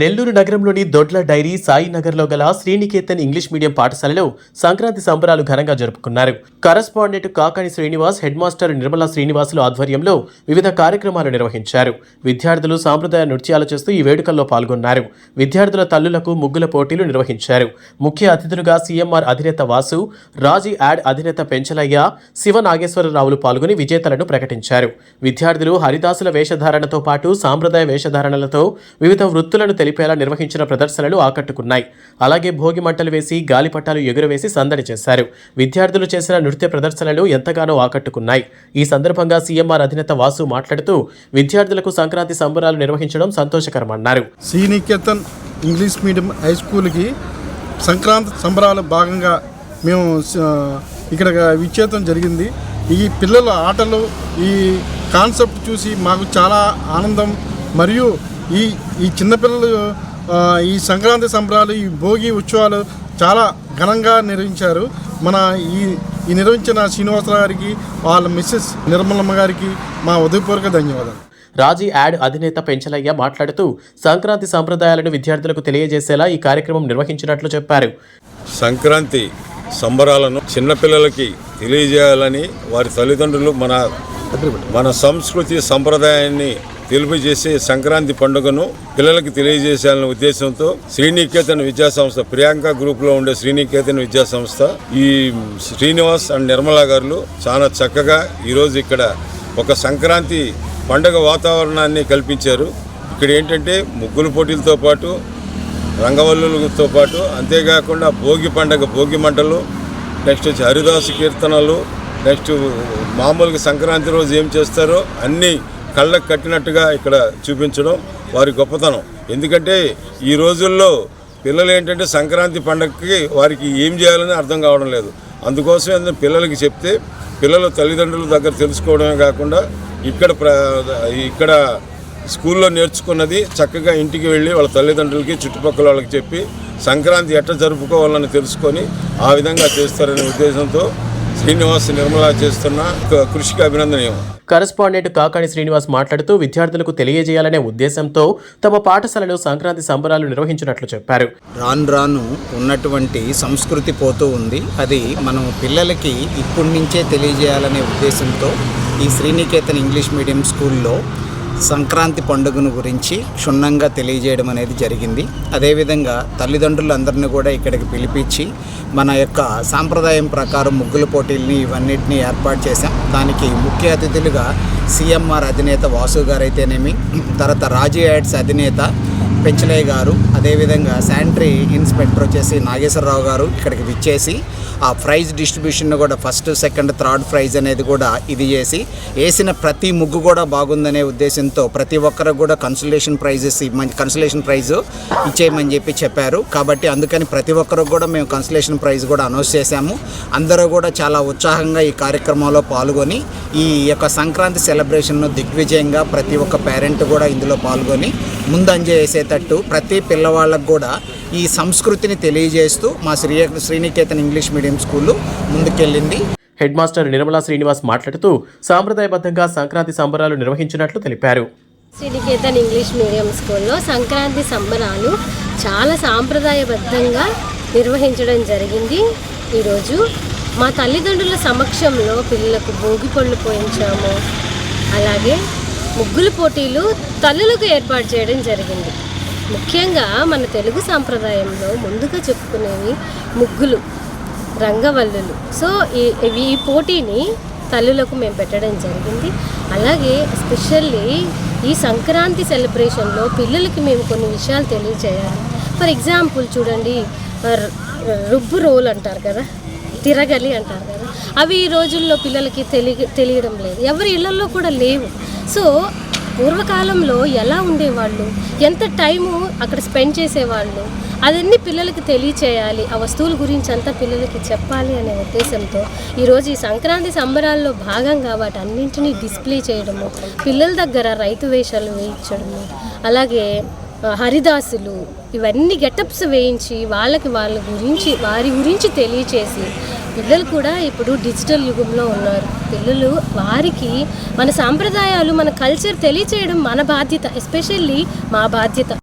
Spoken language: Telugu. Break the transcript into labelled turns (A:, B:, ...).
A: నెల్లూరు నగరంలోని దొడ్ల డైరీ సాయినగర్లో గల శ్రీనికేతన్ ఇంగ్లీష్ మీడియం పాఠశాలలో సంక్రాంతి సంబరాలు ఘనంగా జరుపుకున్నారు. Correspondent Kakani Srinivas head master Nirmala Srinivasulu ఆధ్వర్యంలో వివిధ కార్యక్రమాలు నిర్వహించారు. విద్యార్థులు సాంప్రదాయ నృత్యాలు చేస్తూ ఈ వేడుకల్లో పాల్గొన్నారు. విద్యార్థుల తల్లులకు ముగ్గుల పోటీలు నిర్వహించారు. ముఖ్య అతిథులుగా సీఎంఆర్ అధినేత వాసు రాజీ యాడ్ అధినేత పెంచలయ్య శివ నాగేశ్వరరావులు పాల్గొని విజేతలను ప్రకటించారు. విద్యార్థులు హరిదాసుల వేషధారణతో పాటు సాంప్రదాయ వేషధారణలతో వివిధ వృత్తులను తెలిపేలా నిర్వహించిన ప్రదర్శనలు ఆకట్టుకున్నాయి. అలాగే భోగి మంటలు వేసి గాలిపటాలు ఎగురవేసి సందడి చేశారు. విద్యార్థులు చేసిన నృత్య ప్రదర్శనలు ఎంతగానో ఆకట్టుకున్నాయి. ఈ సందర్భంగా సీఎంఆర్ అధినేత వాసు మాట్లాడుతూ విద్యార్థులకు సంక్రాంతి సంబరాలు నిర్వహించడం సంతోషకరమన్నారు.
B: శ్రీనికేతన్ ఇంగ్లీష్ మీడియం హై స్కూల్కి సంక్రాంతి సంబరాల భాగంగా మేము ఇక్కడ విచ్చేతం జరిగింది. ఈ పిల్లల ఆటలు ఈ కాన్సెప్ట్ చూసి మాకు చాలా ఆనందం. మరియు ఈ ఈ చిన్నపిల్లలు ఆ, ఈ సంక్రాంతి సంబరాలు ఈ భోగి ఉత్సవాలు చాలా ఘనంగా నిర్వహించారు. మన ఈ ఈ నిర్వహించిన శ్రీనివాసరావు గారికి వాళ్ళ మిస్సెస్ నిర్మలమ్మ గారికి మా ఉదయపూర్వక ధన్యవాదాలు.
A: రాజీ యాడ్ అధినేత పెంచలయ్య మాట్లాడుతూ సంక్రాంతి సంప్రదాయాలను విద్యార్థులకు తెలియజేసేలా ఈ కార్యక్రమం నిర్వహించినట్లు చెప్పారు.
C: సంక్రాంతి సంబరాలను చిన్నపిల్లలకి తెలియజేయాలని వారి తల్లిదండ్రులు మన మన సంస్కృతి సంప్రదాయాన్ని తెలియజేసే సంక్రాంతి పండుగను పిల్లలకి తెలియజేయాలనే ఉద్దేశంతో శ్రీనికేతన్ విద్యా సంస్థ ప్రియాంక గ్రూప్లో ఉండే శ్రీనికేతన్ విద్యా సంస్థ ఈ శ్రీనివాస్ అండ్ నిర్మలా గారు చాలా చక్కగా ఈరోజు ఇక్కడ ఒక సంక్రాంతి పండుగ వాతావరణాన్ని కల్పించారు. ఇక్కడ ఏంటంటే ముగ్గుల పోటీలతో పాటు రంగవల్లులతో పాటు అంతేకాకుండా భోగి పండగ భోగి మంటలు నెక్స్ట్ వచ్చి హరిదాసు కీర్తనలు నెక్స్ట్ మామూలుగా సంక్రాంతి రోజు ఏం చేస్తారో అన్నీ కళ్ళకు కట్టినట్టుగా ఇక్కడ చూపించడం వారి గొప్పతనం. ఎందుకంటే ఈ రోజుల్లో పిల్లలు ఏంటంటే సంక్రాంతి పండగకి వారికి ఏం చేయాలని అర్థం కావడం లేదు. అందుకోసం ఏంటంటే పిల్లలకి చెప్తే పిల్లలు తల్లిదండ్రుల దగ్గర తెలుసుకోవడమే కాకుండా ఇక్కడ ప్ర ఇక్కడ స్కూల్లో నేర్చుకున్నది చక్కగా ఇంటికి వెళ్ళి వాళ్ళ తల్లిదండ్రులకి చుట్టుపక్కల వాళ్ళకి చెప్పి సంక్రాంతి ఎట్లా జరుపుకోవాలని తెలుసుకొని ఆ విధంగా చేస్తారనే ఉద్దేశంతో శ్రీనివాస్ నిర్మలా చేస్తున్న కృషికి అభినందనీయం.
A: కరస్పాండెంట్ కాకాణి శ్రీనివాస్ మాట్లాడుతూ విద్యార్థులకు తెలియజేయాలనే ఉద్దేశంతో తమ పాఠశాలలో సంక్రాంతి సంబరాలు నిర్వహించినట్లు చెప్పారు.
D: రాను రాను ఉన్నటువంటి సంస్కృతి పోతూ ఉంది. అది మనం పిల్లలకి ఇప్పటి నుంచే తెలియజేయాలనే ఉద్దేశంతో ఈ శ్రీనికేతన్ ఇంగ్లీష్ మీడియం స్కూల్లో సంక్రాంతి పండుగను గురించి క్షుణ్ణంగా తెలియజేయడం అనేది జరిగింది. అదేవిధంగా తల్లిదండ్రులందరినీ కూడా ఇక్కడికి పిలిపించి మన యొక్క సాంప్రదాయం ప్రకారం ముగ్గుల పోటీల్ని ఇవన్నిటిని ఏర్పాటు చేశాం. దానికి ముఖ్య అతిథులుగా సీఎంఆర్ అధినేత వాసు గారు అయితేనేమి తర్వాత రాజీ యాడ్స్ అధినేత పెంచలయ్య గారు అదేవిధంగా శానిటరీ ఇన్స్పెక్టర్ వచ్చేసి నాగేశ్వరరావు గారు ఇక్కడికి విచ్చేసి ఆ ప్రైజ్ డిస్ట్రిబ్యూషన్ కూడా ఫస్ట్ సెకండ్ థర్డ్ ప్రైజ్ అనేది కూడా ఇది చేసి వేసిన ప్రతి ముగ్గు కూడా బాగుందనే ఉద్దేశంతో ప్రతి ఒక్కరికి కూడా కన్సలేషన్ ప్రైజెస్ మంచి కన్సలేషన్ ప్రైజ్ ఇచ్చేయమని చెప్పి చెప్పారు. కాబట్టి అందుకని ప్రతి ఒక్కరికి కూడా మేము కన్సలేషన్ ప్రైజ్ కూడా అనౌన్స్ చేశాము. అందరూ కూడా చాలా ఉత్సాహంగా ఈ కార్యక్రమంలో పాల్గొని ఈ యొక్క సంక్రాంతి సెలబ్రేషన్ను దిగ్విజయంగా ప్రతి ఒక్క పేరెంట్ కూడా ఇందులో పాల్గొని ముందంజ వేసేటట్టు ప్రతి పిల్లవాళ్ళకు కూడా ఈ సంస్కృతిని తెలియజేస్తూ మా Sri Sriniketan English medium school ముందుకెళ్ళింది.
A: Head master Nirmala Srinivas మాట్లాడుతూ సాంప్రదాయబద్ధంగా సంక్రాంతి సంబరాలు నిర్వహించినట్లు తెలిపారు.
E: శ్రీనికేతన్ ఇంగ్లీష్ మీడియం స్కూల్లో సంక్రాంతి సంబరాలు చాలా సాంప్రదాయబద్ధంగా నిర్వహించడం జరిగింది. ఈరోజు మా తల్లిదండ్రుల సమక్షంలో పిల్లలకు భోగి పళ్ళు పోయించాము. అలాగే ముగ్గుల పోటీలు తల్లులకు ఏర్పాటు చేయడం జరిగింది. ముఖ్యంగా మన తెలుగు సాంప్రదాయంలో ముందుగా చెప్పుకునేవి ముగ్గులు రంగవల్లులు. సో ఈ ఇవి ఈ పోటీని తల్లులకు మేము పెట్టడం జరిగింది. అలాగే ఎస్పెషల్లీ ఈ సంక్రాంతి సెలబ్రేషన్లో పిల్లలకి మేము కొన్ని విషయాలు తెలియజేయాలి ఫర్ ఎగ్జాంపుల్ చూడండి రుబ్బు రోల్ అంటారు కదా తిరగలి అంటారు కదా. అవి ఈ రోజుల్లో పిల్లలకి తెలియ తెలియడం లేదు. ఎవరి ఇళ్ళలో కూడా లేవు. సో పూర్వకాలంలో ఎలా ఉండేవాళ్ళు? ఎంత టైము అక్కడ స్పెండ్ చేసేవాళ్ళు? అదన్నీ పిల్లలకి తెలియచేయాలి. ఆ వస్తువుల గురించి అంతా పిల్లలకి చెప్పాలి అనే ఉద్దేశంతో ఈరోజు ఈ సంక్రాంతి సంబరాల్లో భాగంగా వాటి అన్నింటినీ డిస్ప్లే చేయడము పిల్లల దగ్గర రైతు వేషాలు వేయించడము అలాగే హరిదాసులు ఇవన్నీ గెటప్స్ వేయించి వాళ్ళకి వాళ్ళ గురించి వారి గురించి తెలియచేసి పిల్లలు కూడా ఇప్పుడు డిజిటల్ యుగంలో ఉన్నారు. పిల్లలు వారికి మన సాంప్రదాయాలు మన కల్చర్ తెలియచేయడం మన బాధ్యత ఎస్పెషల్లీ మా బాధ్యత.